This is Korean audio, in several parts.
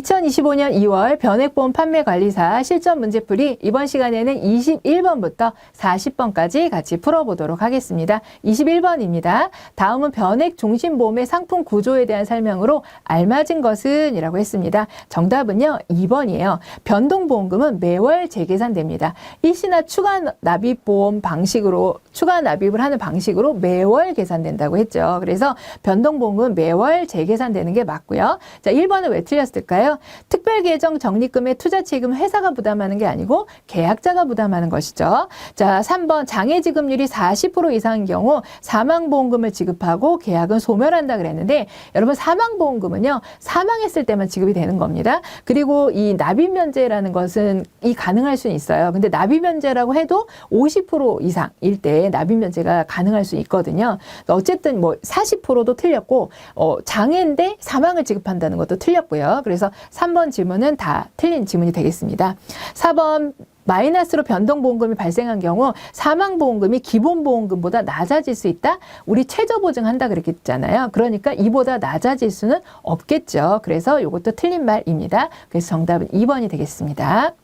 2025년 2월 변액보험 판매관리사 실전 문제풀이 이번 시간에는 21번부터 40번까지 같이 풀어보도록 하겠습니다. 21번입니다. 다음은 변액 종신보험의 상품 구조에 대한 설명으로 알맞은 것은 이라고 했습니다. 정답은요. 2번이에요. 변동보험금은 매월 재계산됩니다. 일시나 추가 납입보험 방식으로 추가 납입을 하는 방식으로 매월 계산된다고 했죠. 그래서 변동보험은 매월 재계산되는 게 맞고요. 자, 1번은 왜 틀렸을까요? 특별계정 적립금의 투자 책임은 회사가 부담하는 게 아니고 계약자가 부담하는 것이죠. 자, 3번 장애지급률이 40% 이상인 경우 사망보험금을 지급하고 계약은 소멸한다 그랬는데 여러분 사망보험금은요. 사망했을 때만 지급이 되는 겁니다. 그리고 이 납입 면제라는 것은 이 가능할 수는 있어요. 근데 납입 면제라고 해도 50% 이상일 때 납입 면제가 가능할 수 있거든요. 어쨌든 뭐 40%도 틀렸고 어, 장애인데 사망을 지급한다는 것도 틀렸고요. 그래서 3번 질문은 다 틀린 질문이 되겠습니다. 4번 마이너스로 변동보험금이 발생한 경우 사망보험금이 기본보험금보다 낮아질 수 있다? 우리 최저보증한다 그랬잖아요. 그러니까 이보다 낮아질 수는 없겠죠. 그래서 이것도 틀린 말입니다. 그래서 정답은 2번이 되겠습니다.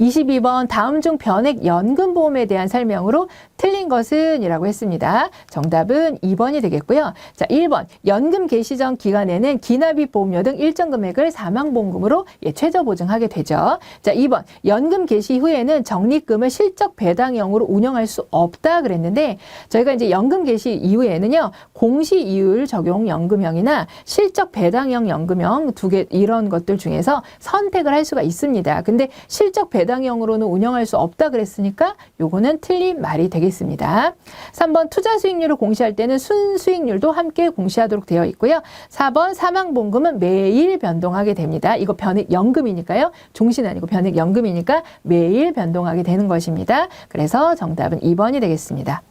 22번 다음 중 변액 연금보험에 대한 설명으로 틀린 것은 이라고 했습니다. 정답은 2번이 되겠고요. 자, 1번 연금 개시 전 기간에는 기납입 보험료 등 일정 금액을 사망보험금으로 예, 최저 보증하게 되죠. 자, 2번 연금 개시 후에는 적립금을 실적 배당형으로 운영할 수 없다 그랬는데 저희가 이제 연금 개시 이후에는요. 공시 이율 적용 연금형이나 실적 배당형 연금형 두 개 이런 것들 중에서 선택을 할 수가 있습니다. 근데 실적 배당형으로는 운영할 수 없다 그랬으니까 요거는 틀린 말이 되겠습니다. 3번 투자 수익률을 공시할 때는 순수익률도 함께 공시하도록 되어 있고요. 4번 사망보험금은 매일 변동하게 됩니다. 이거 변액연금이니까요. 종신 아니고 변액연금이니까 매일 변동하게 되는 것입니다. 그래서 정답은 2번이 되겠습니다.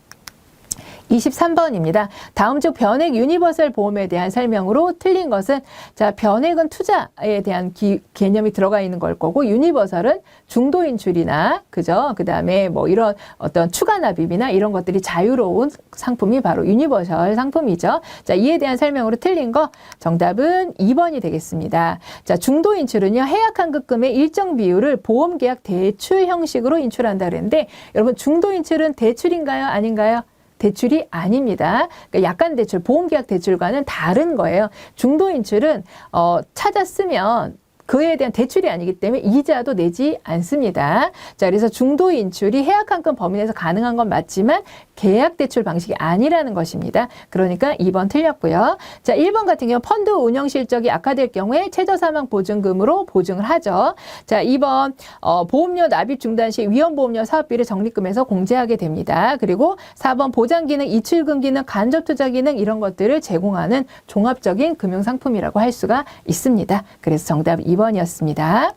23번입니다. 다음 중 변액 유니버설 보험에 대한 설명으로 틀린 것은 자 변액은 투자에 대한 기, 개념이 들어가 있는 걸 거고 유니버설은 중도 인출이나 그죠 그다음에 뭐 이런 어떤 추가 납입이나 이런 것들이 자유로운 상품이 바로 유니버설 상품이죠. 자 이에 대한 설명으로 틀린 거 정답은 2번이 되겠습니다. 자 중도 인출은요 해약 환급금의 일정 비율을 보험 계약 대출 형식으로 인출한다 그랬는데 여러분 중도 인출은 대출인가요 아닌가요? 대출이 아닙니다. 그러니까 약관 대출, 보험계약 대출과는 다른 거예요. 중도 인출은 어, 찾았으면 그에 대한 대출이 아니기 때문에 이자도 내지 않습니다. 자, 그래서 중도 인출이 해약환급 범위 내에서 가능한 건 맞지만 계약 대출 방식이 아니라는 것입니다. 그러니까 2번 틀렸고요. 자, 1번 같은 경우 펀드 운영 실적이 악화될 경우에 최저 사망 보증금으로 보증을 하죠. 자, 2번 어, 보험료 납입 중단 시 위험 보험료 사업비를 적립금에서 공제하게 됩니다. 그리고 4번 보장 기능, 이출금 기능, 간접 투자 기능 이런 것들을 제공하는 종합적인 금융 상품이라고 할 수가 있습니다. 그래서 정답 2번 이었습니다.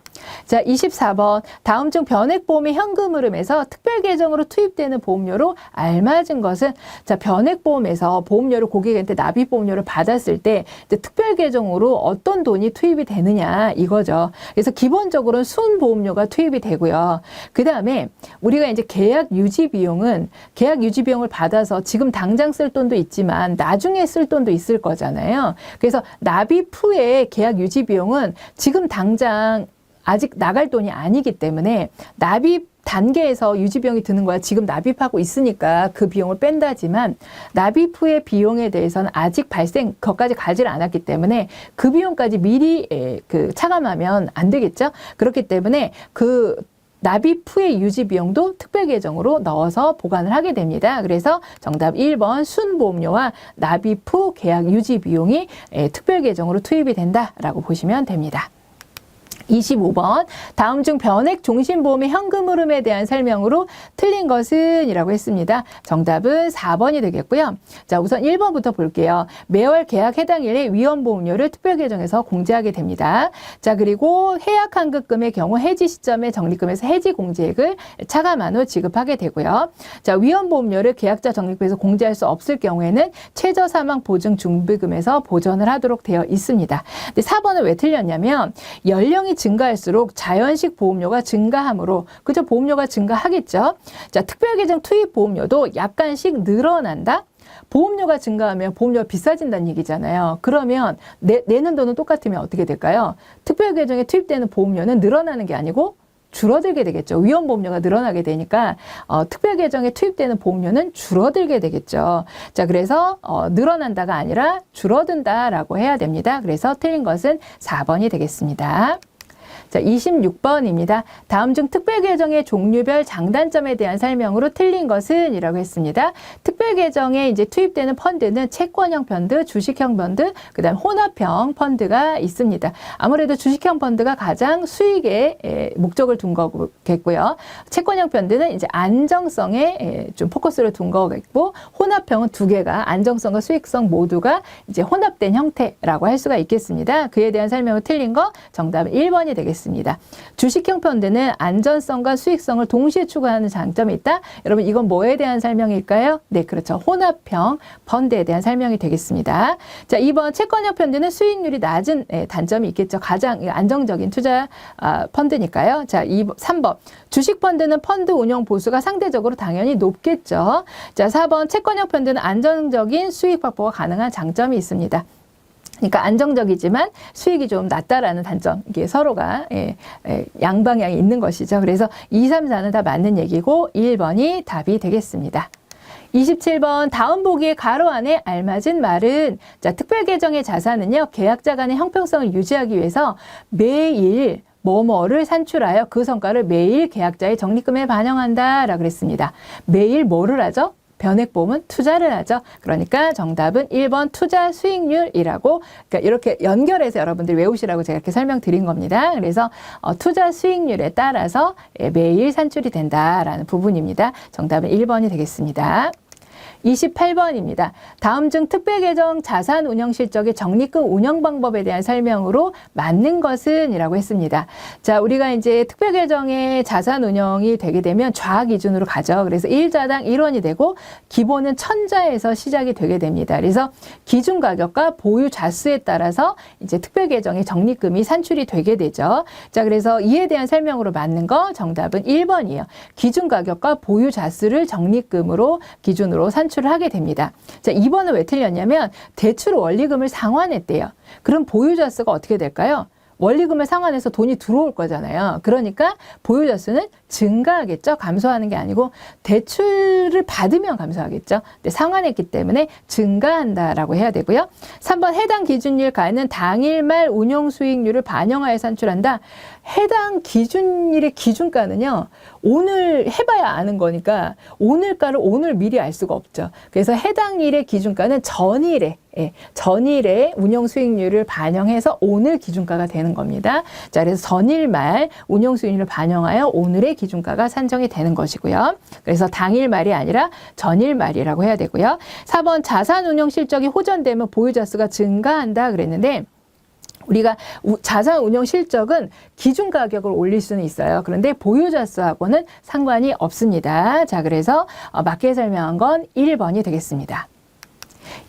자, 24번. 다음 중 변액보험의 현금 흐름에서 특별 계정으로 투입되는 보험료로 알맞은 것은 자, 변액보험에서 보험료를 고객한테 납입 보험료를 받았을 때 특별 계정으로 어떤 돈이 투입이 되느냐 이거죠. 그래서 기본적으로는 순 보험료가 투입이 되고요. 그 다음에 우리가 이제 계약 유지 비용은 계약 유지 비용을 받아서 지금 당장 쓸 돈도 있지만 나중에 쓸 돈도 있을 거잖아요. 그래서 납입 후에 계약 유지 비용은 지금 당장 아직 나갈 돈이 아니기 때문에 납입 단계에서 유지 비용이 드는 거야. 지금 납입하고 있으니까 그 비용을 뺀다지만 납입 후의 비용에 대해서는 아직 발생 거까지 가지를 않았기 때문에 그 비용까지 미리 그 차감하면 안 되겠죠. 그렇기 때문에 그 납입 후의 유지 비용도 특별 계정으로 넣어서 보관을 하게 됩니다. 그래서 정답 1번 순보험료와 납입 후 계약 유지 비용이 특별 계정으로 투입이 된다라고 보시면 됩니다. 25번 다음 중 변액 종신보험의 현금 흐름에 대한 설명으로 틀린 것은 이라고 했습니다. 정답은 4번이 되겠고요. 자 우선 1번부터 볼게요. 매월 계약 해당일에 위험보험료를 특별계정에서 공제하게 됩니다. 자 그리고 해약 환급금의 경우 해지 시점에 적립금에서 해지 공제액을 차감한 후 지급하게 되고요. 자 위험보험료를 계약자 적립금에서 공제할 수 없을 경우에는 최저사망 보증 준비금에서 보전을 하도록 되어 있습니다. 근데 4번은 왜 틀렸냐면 연령이 증가할수록 자연식 보험료가 증가하므로 그죠 보험료가 증가하겠죠. 자 특별계정 투입 보험료도 약간씩 늘어난다. 보험료가 증가하면 보험료가 비싸진다는 얘기잖아요. 그러면 내, 내는 돈은 똑같으면 어떻게 될까요? 특별계정에 투입되는 보험료는 늘어나는 게 아니고 줄어들게 되겠죠. 위험보험료가 늘어나게 되니까 어, 특별계정에 투입되는 보험료는 줄어들게 되겠죠. 자, 그래서 어, 늘어난다가 아니라 줄어든다라고 해야 됩니다. 그래서 틀린 것은 4번이 되겠습니다. 자, 26번입니다. 다음 중 특별 계정의 종류별 장단점에 대한 설명으로 틀린 것은 이라고 했습니다. 특별 계정에 이제 투입되는 펀드는 채권형 펀드, 주식형 펀드, 그 다음 혼합형 펀드가 있습니다. 아무래도 주식형 펀드가 가장 수익에 에, 목적을 둔 거겠고요. 채권형 펀드는 이제 안정성에 에, 좀 포커스를 둔 거겠고, 혼합형은 두 개가 안정성과 수익성 모두가 이제 혼합된 형태라고 할 수가 있겠습니다. 그에 대한 설명을 틀린 거 정답은 1번이 되겠습니다. 주식형 펀드는 안전성과 수익성을 동시에 추구하는 장점이 있다. 여러분 이건 뭐에 대한 설명일까요? 네, 그렇죠. 혼합형 펀드에 대한 설명이 되겠습니다. 자, 2번 채권형 펀드는 수익률이 낮은 예, 단점이 있겠죠. 가장 안정적인 투자 아, 펀드니까요. 자, 2번, 3번 주식 펀드는 펀드 운영 보수가 상대적으로 당연히 높겠죠. 자, 4번 채권형 펀드는 안정적인 수익 확보가 가능한 장점이 있습니다. 그러니까 안정적이지만 수익이 좀 낮다라는 단점 이게 서로가 예, 예, 양방향이 있는 것이죠. 그래서 2, 3, 4는 다 맞는 얘기고 1번이 답이 되겠습니다. 27번 다음 보기의 가로 안에 알맞은 말은 자 특별 계정의 자산은요 계약자 간의 형평성을 유지하기 위해서 매일 뭐뭐를 산출하여 그 성과를 매일 계약자의 적립금에 반영한다라 그랬습니다. 매일 뭐를 하죠? 변액보험은 투자를 하죠. 그러니까 정답은 1번 투자 수익률이라고 그러니까 이렇게 연결해서 여러분들 외우시라고 제가 이렇게 설명드린 겁니다. 그래서 어, 투자 수익률에 따라서 예, 매일 산출이 된다라는 부분입니다. 정답은 1번이 되겠습니다. 28번입니다. 다음 중 특별계정 자산 운영 실적의 적립금 운영 방법에 대한 설명으로 맞는 것은 이라고 했습니다. 자, 우리가 이제 특별계정의 자산 운영이 되게 되면 좌 기준으로 가죠. 그래서 1자당 1원이 되고 기본은 천자에서 시작이 되게 됩니다. 그래서 기준 가격과 보유 자수에 따라서 이제 특별계정의 적립금이 산출이 되게 되죠. 자, 그래서 이에 대한 설명으로 맞는 거 정답은 1번이에요. 기준 가격과 보유 자수를 적립금으로 기준으로 산출 을 하게 됩니다. 자, 2번은 왜 틀렸냐면 대출 원리금을 상환했대요. 그럼 보유자 수가 어떻게 될까요? 원리금을 상환해서 돈이 들어올 거잖아요. 그러니까 보유자 수는 증가하겠죠. 감소하는 게 아니고 대출을 받으면 감소하겠죠. 근데 상환했기 때문에 증가한다라고 해야 되고요. 3번 해당 기준일 가에는 당일 말 운용 수익률을 반영하여 산출한다. 해당 기준일의 기준가는요. 오늘 해봐야 아는 거니까 오늘가를 오늘 미리 알 수가 없죠. 그래서 해당 일의 기준가는 전일에 예, 전일의 운용 수익률을 반영해서 오늘 기준가가 되는 겁니다. 자, 그래서 전일 말 운용 수익률을 반영하여 오늘의 기준가가 산정이 되는 것이고요. 그래서 당일 말이 아니라 전일 말이라고 해야 되고요. 4번 자산 운용 실적이 호전되면 보유자 수가 증가한다 그랬는데 우리가 자산 운용 실적은 기준 가격을 올릴 수는 있어요. 그런데 보유자 수하고는 상관이 없습니다. 자, 그래서 어, 맞게 설명한 건 1번이 되겠습니다.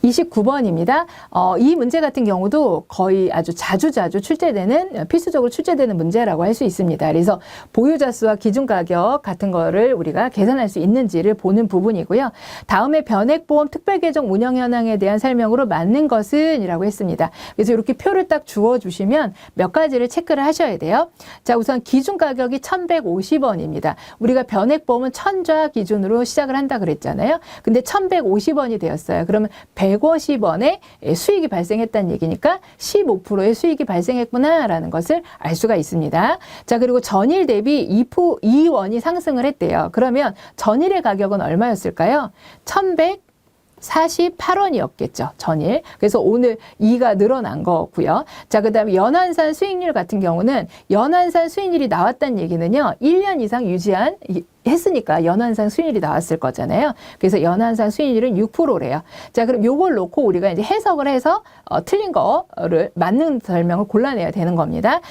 29번입니다. 어, 이 문제 같은 경우도 거의 아주 자주 자주 출제되는 필수적으로 출제되는 문제라고 할 수 있습니다. 그래서 보유자 수와 기준 가격 같은 거를 우리가 계산할 수 있는지를 보는 부분이고요. 다음에 변액보험 특별 계정 운영 현황에 대한 설명으로 맞는 것은 이라고 했습니다. 그래서 이렇게 표를 딱 주어 주시면 몇 가지를 체크를 하셔야 돼요. 자, 우선 기준 가격이 1150원입니다. 우리가 변액보험은 천좌 기준으로 시작을 한다 그랬잖아요. 근데 1150원이 되었어요. 그러면 150원의 수익이 발생했다는 얘기니까 15%의 수익이 발생했구나라는 것을 알 수가 있습니다. 자, 그리고 전일 대비 2%, 2원이 상승을 했대요. 그러면 전일의 가격은 얼마였을까요? 1100 48원이었겠죠. 전일. 그래서 오늘 2가 늘어난 거고요. 자, 그다음에 연한산 수익률 같은 경우는 연한산 수익률이 나왔다는 얘기는요. 1년 이상 유지한 했으니까 연한산 수익률이 나왔을 거잖아요. 그래서 연한산 수익률은 6%래요. 자, 그럼 요걸 놓고 우리가 이제 해석을 해서 어, 틀린 거를 맞는 설명을 골라내야 되는 겁니다.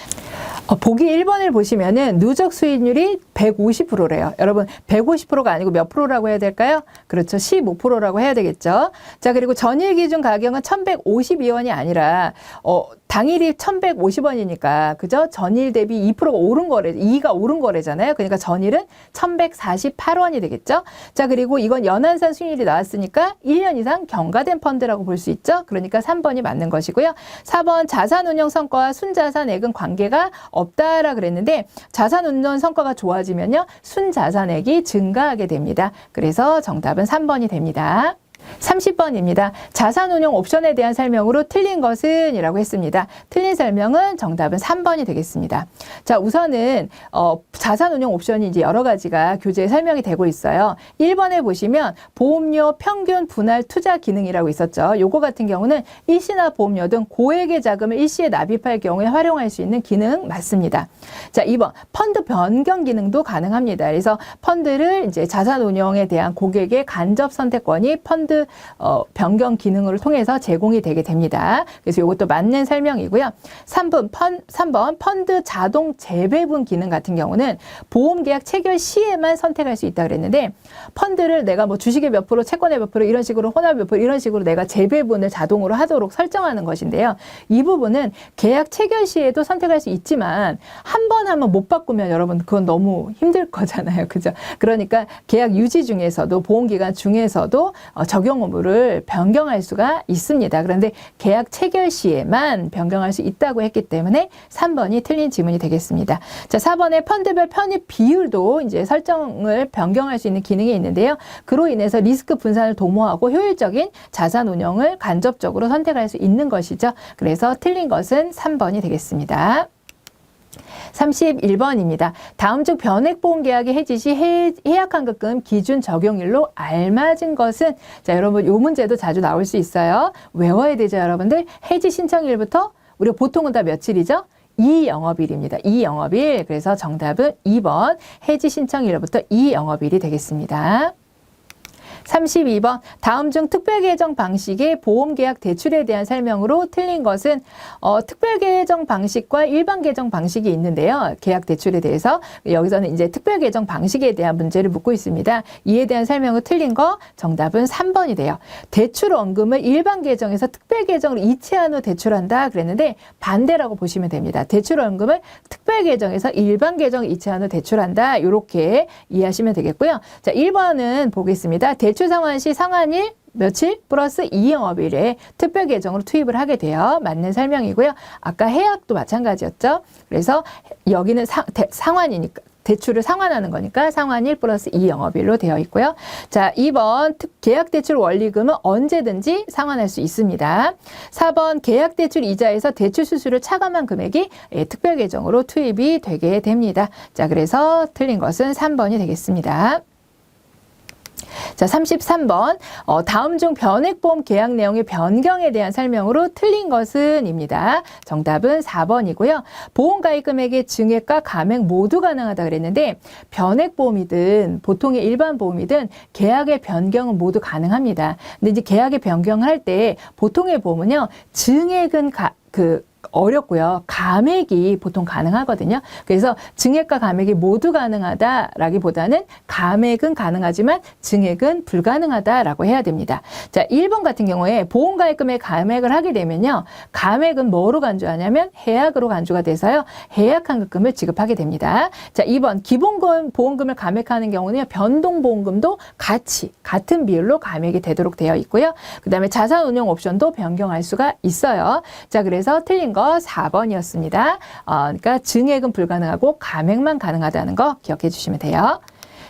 어, 보기 1번을 보시면은 누적 수익률이 150%래요. 여러분, 150%가 아니고 몇 프로라고 해야 될까요? 그렇죠. 15%라고 해야 되겠죠. 자, 그리고 전일 기준 가격은 1152원이 아니라 어, 당일이 1150원이니까 그죠? 전일 대비 2%가 오른 거래, 2가 오른 거래잖아요. 그러니까 전일은 1100 348원이 되겠죠. 자, 그리고 이건 연한산 수익률이 나왔으니까 1년 이상 경과된 펀드라고 볼 수 있죠. 그러니까 3번이 맞는 것이고요. 4번 자산운용 성과와 순자산액은 관계가 없다라 그랬는데 자산운용 성과가 좋아지면요. 순자산액이 증가하게 됩니다. 그래서 정답은 3번이 됩니다. 30번입니다. 자산운용 옵션에 대한 설명으로 틀린 것은 이라고 했습니다. 틀린 설명은 정답은 3번이 되겠습니다. 자, 우선은 어, 자산운용 옵션이 이제 여러 가지가 교재에 설명이 되고 있어요. 1번에 보시면 보험료 평균 분할 투자 기능이라고 있었죠. 요거 같은 경우는 일시나 보험료 등 고액의 자금을 일시에 납입할 경우에 활용할 수 있는 기능 맞습니다. 자, 2번 펀드 변경 기능도 가능합니다. 그래서 펀드를 이제 자산운용에 대한 고객의 간접 선택권이 펀드 어, 변경 기능을 통해서 제공이 되게 됩니다. 그래서 이것도 맞는 설명이고요. 3번, 펀, 3번 펀드 자동 재배분 기능 같은 경우는 보험 계약 체결 시에만 선택할 수 있다 그랬는데 펀드를 내가 뭐 주식의 몇 프로, 채권의 몇 프로 이런 식으로 혼합 몇 프로 이런 식으로 내가 재배분을 자동으로 하도록 설정하는 것인데요. 이 부분은 계약 체결 시에도 선택할 수 있지만 한 번 하면 못 바꾸면 여러분 그건 너무 힘들 거잖아요. 그죠? 그러니까 계약 유지 중에서도 보험 기간 중에서도 어, 적용 의무를 변경할 수가 있습니다. 그런데 계약 체결 시에만 변경할 수 있다고 했기 때문에 3번이 틀린 지문이 되겠습니다. 자, 4번에 펀드별 편입 비율도 이제 설정을 변경할 수 있는 기능이 있는데요. 그로 인해서 리스크 분산을 도모하고 효율적인 자산 운영을 간접적으로 선택할 수 있는 것이죠. 그래서 틀린 것은 3번이 되겠습니다. 31번입니다. 다음 중 변액보험 계약의 해지 시 해, 해약환급금 기준 적용일로 알맞은 것은 자 여러분 요 문제도 자주 나올 수 있어요. 외워야 되죠 여러분들. 해지 신청일부터 우리가 보통은 다 며칠이죠? 2영업일입니다. 2영업일. 그래서 정답은 2번 해지 신청일부터 2영업일이 되겠습니다. 32번 다음 중 특별계정 방식의 보험계약 대출에 대한 설명으로 틀린 것은 어, 특별계정 방식과 일반계정 방식이 있는데요. 계약 대출에 대해서 여기서는 이제 특별계정 방식에 대한 문제를 묻고 있습니다. 이에 대한 설명을 틀린 거 정답은 3번이 돼요. 대출 원금을 일반 계정에서 특별 계정으로 이체한 후 대출한다 그랬는데 반대라고 보시면 됩니다. 대출 원금을 특별 계정에서 일반 계정 이체한 후 대출한다. 이렇게 이해하시면 되겠고요. 자, 1번은 보겠습니다. 대출 상환 시 상환일 며칠 플러스 2영업일에 특별 계정으로 투입을 하게 돼요. 맞는 설명이고요. 아까 해약도 마찬가지였죠. 그래서 여기는 상, 대, 상환이니까 대출을 상환하는 거니까 상환일 플러스 2영업일로 되어 있고요. 자, 2번 계약 대출 원리금은 언제든지 상환할 수 있습니다. 4번 계약 대출 이자에서 대출 수수료 차감한 금액이 예, 특별 계정으로 투입이 되게 됩니다. 자, 그래서 틀린 것은 3번이 되겠습니다. 자, 33번. 어, 다음 중 변액보험 계약 내용의 변경에 대한 설명으로 틀린 것은 입니다. 정답은 4번이고요. 보험가입 금액의 증액과 감액 모두 가능하다 그랬는데 변액보험이든 보통의 일반 보험이든 계약의 변경은 모두 가능합니다. 근데 이제 계약의 변경을 할 때 보통의 보험은요. 증액은 가, 그 어렵고요. 감액이 보통 가능하거든요. 그래서 증액과 감액이 모두 가능하다라기보다는 감액은 가능하지만 증액은 불가능하다라고 해야 됩니다. 자, 1번 같은 경우에 보험가입금에 감액을 하게 되면요. 감액은 뭐로 간주하냐면 해약으로 간주가 돼서요. 해약환급금을 지급하게 됩니다. 자, 2번 기본금 보험금을 감액하는 경우는 변동보험금도 같이 같은 비율로 감액이 되도록 되어 있고요. 그다음에 자산운용 옵션도 변경할 수가 있어요. 자, 그래서 틀린 거 4번이었습니다. 어, 그러니까 증액은 불가능하고 감액만 가능하다는 거 기억해 주시면 돼요.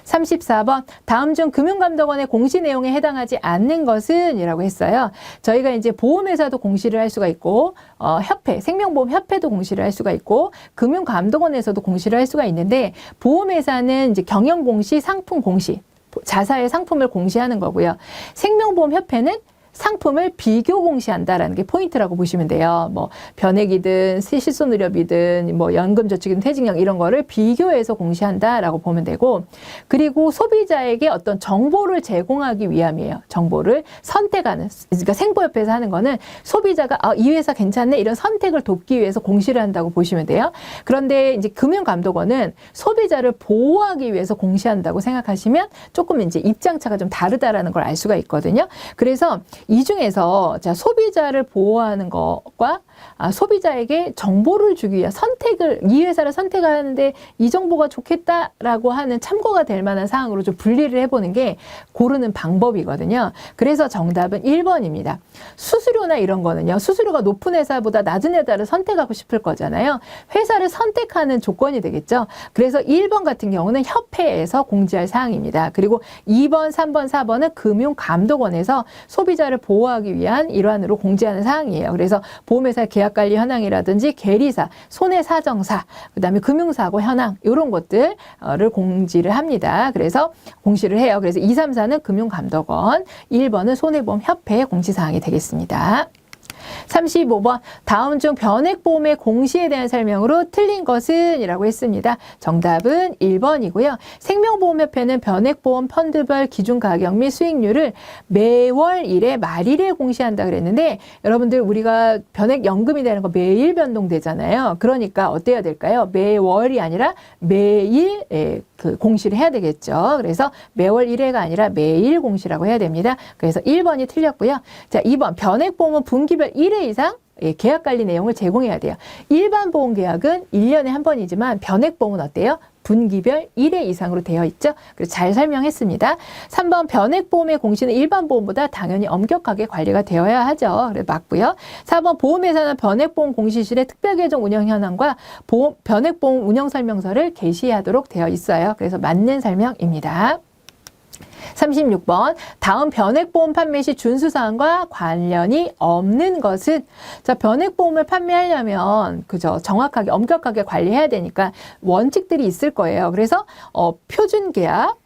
34번 다음 중 금융감독원의 공시 내용에 해당하지 않는 것은 이라고 했어요. 저희가 이제 보험회사도 공시를 할 수가 있고 어, 협회 생명보험 협회도 공시를 할 수가 있고 금융감독원에서도 공시를 할 수가 있는데 보험회사는 이제 경영 공시 상품 공시 자사의 상품을 공시하는 거고요. 생명보험 협회는 상품을 비교 공시한다라는 게 포인트라고 보시면 돼요. 뭐 변액이든 실손의료비든 뭐 연금 저축이든 퇴직령 이런 거를 비교해서 공시한다라고 보면 되고 그리고 소비자에게 어떤 정보를 제공하기 위함이에요. 정보를 선택하는 그러니까 생보협회에서 하는 거는 소비자가 아, 이 회사 괜찮네 이런 선택을 돕기 위해서 공시를 한다고 보시면 돼요. 그런데 이제 금융감독원은 소비자를 보호하기 위해서 공시한다고 생각하시면 조금 이제 입장 차가 좀 다르다라는 걸 알 수가 있거든요. 그래서 이 중에서 자 소비자를 보호하는 것과 아, 소비자에게 정보를 주기 위한 선택을 이 회사를 선택하는데 이 정보가 좋겠다라고 하는 참고가 될 만한 사항으로 좀 분리를 해보는 게 고르는 방법이거든요. 그래서 정답은 1번입니다. 수수료나 이런 거는요. 수수료가 높은 회사보다 낮은 회사를 선택하고 싶을 거잖아요. 회사를 선택하는 조건이 되겠죠. 그래서 1번 같은 경우는 협회에서 공지할 사항입니다. 그리고 2번, 3번, 4번은 금융감독원에서 소비자를 보호하기 위한 일환으로 공지하는 사항이에요. 그래서 보험회사 계약관리 현황이라든지 계리사, 손해사정사, 그다음에 금융사고 현황 이런 것들을 공지를 합니다. 그래서 공시를 해요. 그래서 2, 3, 4는 금융감독원, 1번은 손해보험협회 공지사항이 되겠습니다. 35번 다음 중 변액보험의 공시에 대한 설명으로 틀린 것은 이라고 했습니다. 정답은 1번이고요. 생명보험협회는 변액보험 펀드별 기준 가격 및 수익률을 매월 1회 말일에 공시한다 그랬는데 여러분들 우리가 변액연금이 되는 거 매일 변동되잖아요. 그러니까 어때야 될까요? 매월이 아니라 매일 예, 그 공시를 해야 되겠죠. 그래서 매월 1회가 아니라 매일 공시라고 해야 됩니다. 그래서 1번이 틀렸고요. 자, 2번 변액보험은 분기별 1회 이상 예, 계약 관리 내용을 제공해야 돼요. 일반 보험 계약은 1년에 한 번이지만 변액 보험은 어때요? 분기별 1회 이상으로 되어 있죠. 그래서 잘 설명했습니다. 3번 변액 보험의 공시는 일반 보험보다 당연히 엄격하게 관리가 되어야 하죠. 그래 맞고요. 4번 보험회사는 변액 보험 공시실의 특별 계정 운영 현황과 보험 변액 보험 운영 설명서를 게시하도록 되어 있어요. 그래서 맞는 설명입니다. 36번 다음 변액보험 판매 시 준수사항과 관련이 없는 것은 자 변액보험을 판매하려면 그죠 정확하게 엄격하게 관리해야 되니까 원칙들이 있을 거예요 그래서 어, 표준 계약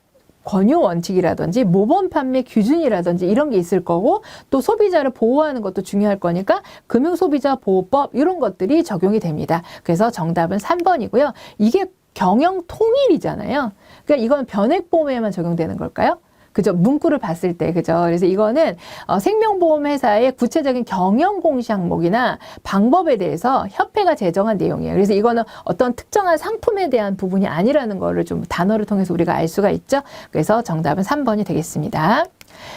권유 원칙이라든지 모범 판매 기준이라든지 이런 게 있을 거고 또 소비자를 보호하는 것도 중요할 거니까 금융소비자 보호법 이런 것들이 적용이 됩니다. 그래서 정답은 3번이고요. 이게 경영 통일이잖아요. 그러니까 이건 변액보험에만 적용되는 걸까요? 그죠? 문구를 봤을 때, 그죠? 그래서 이거는 어, 생명보험 회사의 구체적인 경영 공시 항목이나 방법에 대해서 협회가 제정한 내용이에요. 그래서 이거는 어떤 특정한 상품에 대한 부분이 아니라는 거를 좀 단어를 통해서 우리가 알 수가 있죠. 그래서 정답은 3번이 되겠습니다.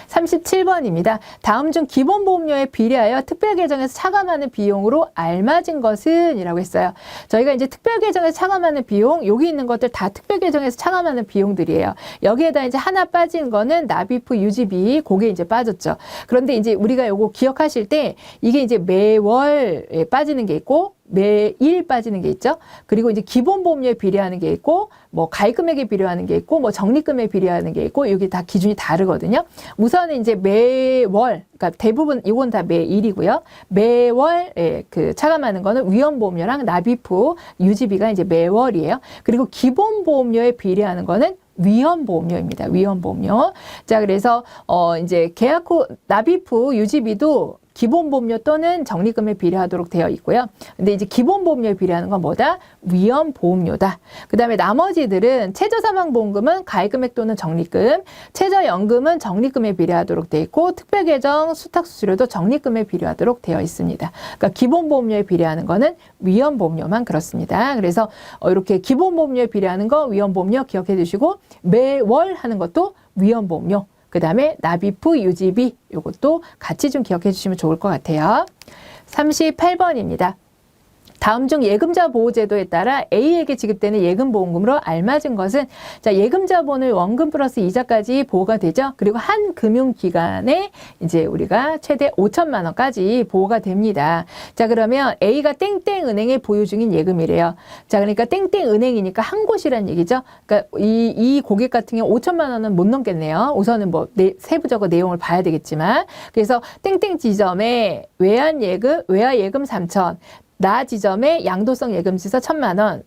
37번입니다. 다음 중 기본 보험료에 비례하여 특별 계정에서 차감하는 비용으로 알맞은 것은? 이라고 했어요. 저희가 이제 특별 계정에서 차감하는 비용, 여기 있는 것들 다 특별 계정에서 차감하는 비용들이에요. 여기에다 이제 하나 빠진 거는 납입후 유지비, 그게 이제 빠졌죠. 그런데 이제 우리가 요거 기억하실 때 이게 이제 매월 빠지는 게 있고 매일 빠지는 게 있죠. 그리고 이제 기본 보험료에 비례하는 게 있고 뭐 가입금액에 비례하는 게 있고 뭐 적립금에 비례하는 게 있고 여기 다 기준이 다르거든요. 우선은 이제 매월 그러니까 대부분 이건 다 매일이고요. 매월 예, 그 차감하는 거는 위험 보험료랑 납입 후 유지비가 이제 매월이에요. 그리고 기본 보험료에 비례하는 거는 위험보험료입니다. 위험보험료. 자, 그래서 어 이제 계약 후 납입 후 유지비도 기본 보험료 또는 적립금에 비례하도록 되어 있고요. 근데 이제 기본 보험료에 비례하는 건 뭐다? 위험 보험료다. 그 다음에 나머지들은 최저 사망 보험금은 가입 금액 또는 적립금, 최저 연금은 적립금에 비례하도록 되어 있고 특별 계정 수탁 수수료도 적립금에 비례하도록 되어 있습니다. 그러니까 기본 보험료에 비례하는 거는 위험 보험료만 그렇습니다. 그래서 어, 이렇게 기본 보험료에 비례하는 거 위험 보험료 기억해 두시고 매월 하는 것도 위험 보험료 그 다음에 후 유지비 요것도 같이 좀 기억해 주시면 좋을 것 같아요. 38번입니다. 다음 중 예금자 보호제도에 따라 A에게 지급되는 예금 보험금으로 알맞은 것은 자 예금자 본을 원금 플러스 이자까지 보호가 되죠. 그리고 한 금융기관에 이제 우리가 최대 5천만 원까지 보호가 됩니다. 자 그러면 A가 땡땡 은행에 보유 중인 예금이래요. 자 그러니까 땡땡 은행이니까 한 곳이란 얘기죠. 그러니까 이, 이 고객 같은 경우 5천만 원은 못 넘겠네요. 우선은 뭐 내, 세부적으로 내용을 봐야 되겠지만 그래서 땡땡 지점에 외환 예금 외화 예금 3천 나 지점에 양도성 예금지서 천만 원,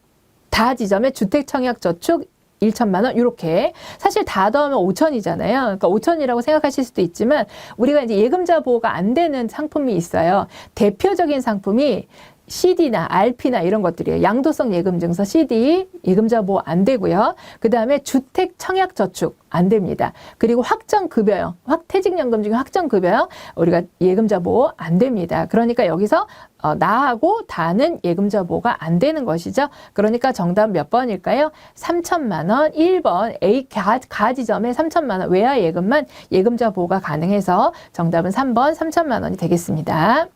다 지점에 주택청약저축 1천만 원 이렇게 사실 다 더하면 5천이잖아요. 그러니까 5천이라고 생각하실 수도 있지만 우리가 이제 예금자 보호가 안 되는 상품이 있어요. 대표적인 상품이 CD나 RP나 이런 것들이에요. 양도성 예금 증서 CD 예금자 보호 안 되고요. 그 다음에 주택 청약 저축 안 됩니다. 그리고 확정 급여형, 확 퇴직연금 중에 확정 급여형 우리가 예금자 보호 안 됩니다. 그러니까 여기서 어, 나하고 다는 예금자 보호가 안 되는 것이죠. 그러니까 정답 몇 번일까요? 3천만 원 1번 A 가, 가 지점에 3천만 원 외화 예금만 예금자 보호가 가능해서 정답은 3번 3천만 원이 되겠습니다.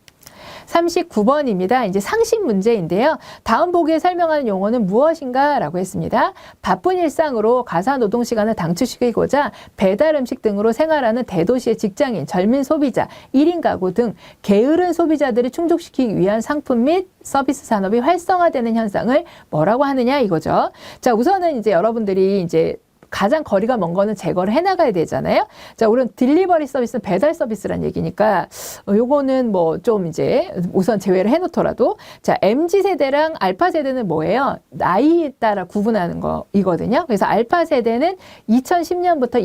39번입니다. 이제 상식 문제인데요. 다음 보기에 설명하는 용어는 무엇인가? 라고 했습니다. 바쁜 일상으로 가사 노동 시간을 단축시키고자 배달 음식 등으로 생활하는 대도시의 직장인, 젊은 소비자, 1인 가구 등 게으른 소비자들을 충족시키기 위한 상품 및 서비스 산업이 활성화되는 현상을 뭐라고 하느냐 이거죠. 자, 우선은 이제 여러분들이 이제 가장 거리가 먼 거는 제거를 해나가야 되잖아요. 자, 우리는 딜리버리 서비스는 배달 서비스란 얘기니까 어, 요거는 뭐 좀 이제 우선 제외를 해놓더라도 자, MZ 세대랑 알파 세대는 뭐예요? 나이에 따라 구분하는 거이거든요. 그래서 알파 세대는 2010년부터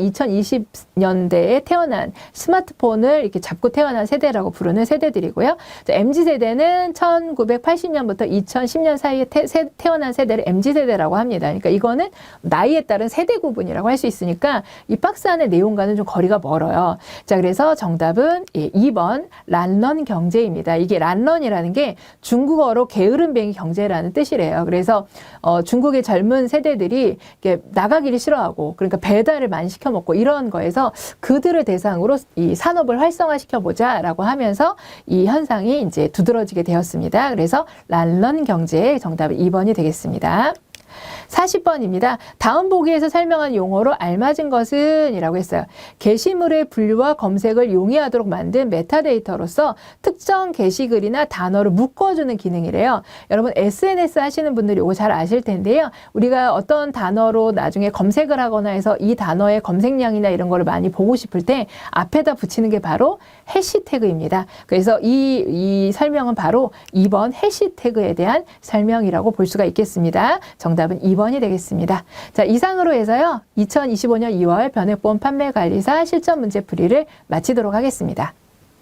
2020년대에 태어난 스마트폰을 이렇게 잡고 태어난 세대라고 부르는 세대들이고요. 자, MZ 세대는 1980년부터 2010년 사이에 태, 세, 태어난 세대를 MZ 세대라고 합니다. 그러니까 이거는 나이에 따른 세대 구분 이라고 할 수 있으니까 이 박스 안의 내용과는 좀 거리가 멀어요. 자, 그래서 정답은 예, 2번 란런 경제입니다. 이게 란런이라는 게 중국어로 게으름뱅이 경제라는 뜻이래요. 그래서 어, 중국의 젊은 세대들이 이렇게 나가기를 싫어하고 그러니까 배달을 많이 시켜 먹고 이런 거에서 그들을 대상으로 이 산업을 활성화시켜 보자라고 하면서 이 현상이 이제 두드러지게 되었습니다. 그래서 란런 경제의 정답은 2번이 되겠습니다. 40번입니다. 다음 보기에서 설명한 용어로 알맞은 것은 이라고 했어요. 게시물의 분류와 검색을 용이하도록 만든 메타데이터로서 특정 게시글이나 단어를 묶어주는 기능이래요. 여러분 SNS 하시는 분들이 이거 잘 아실 텐데요. 우리가 어떤 단어로 나중에 검색을 하거나 해서 이 단어의 검색량이나 이런 거를 많이 보고 싶을 때 앞에다 붙이는 게 바로 해시태그입니다. 그래서 이, 이 설명은 바로 2번 해시태그에 대한 설명이라고 볼 수가 있겠습니다. 정답은 2번이 되겠습니다. 자, 이상으로 해서요. 2025년 2월 변액보험 판매관리사 실전 문제 풀이를 마치도록 하겠습니다.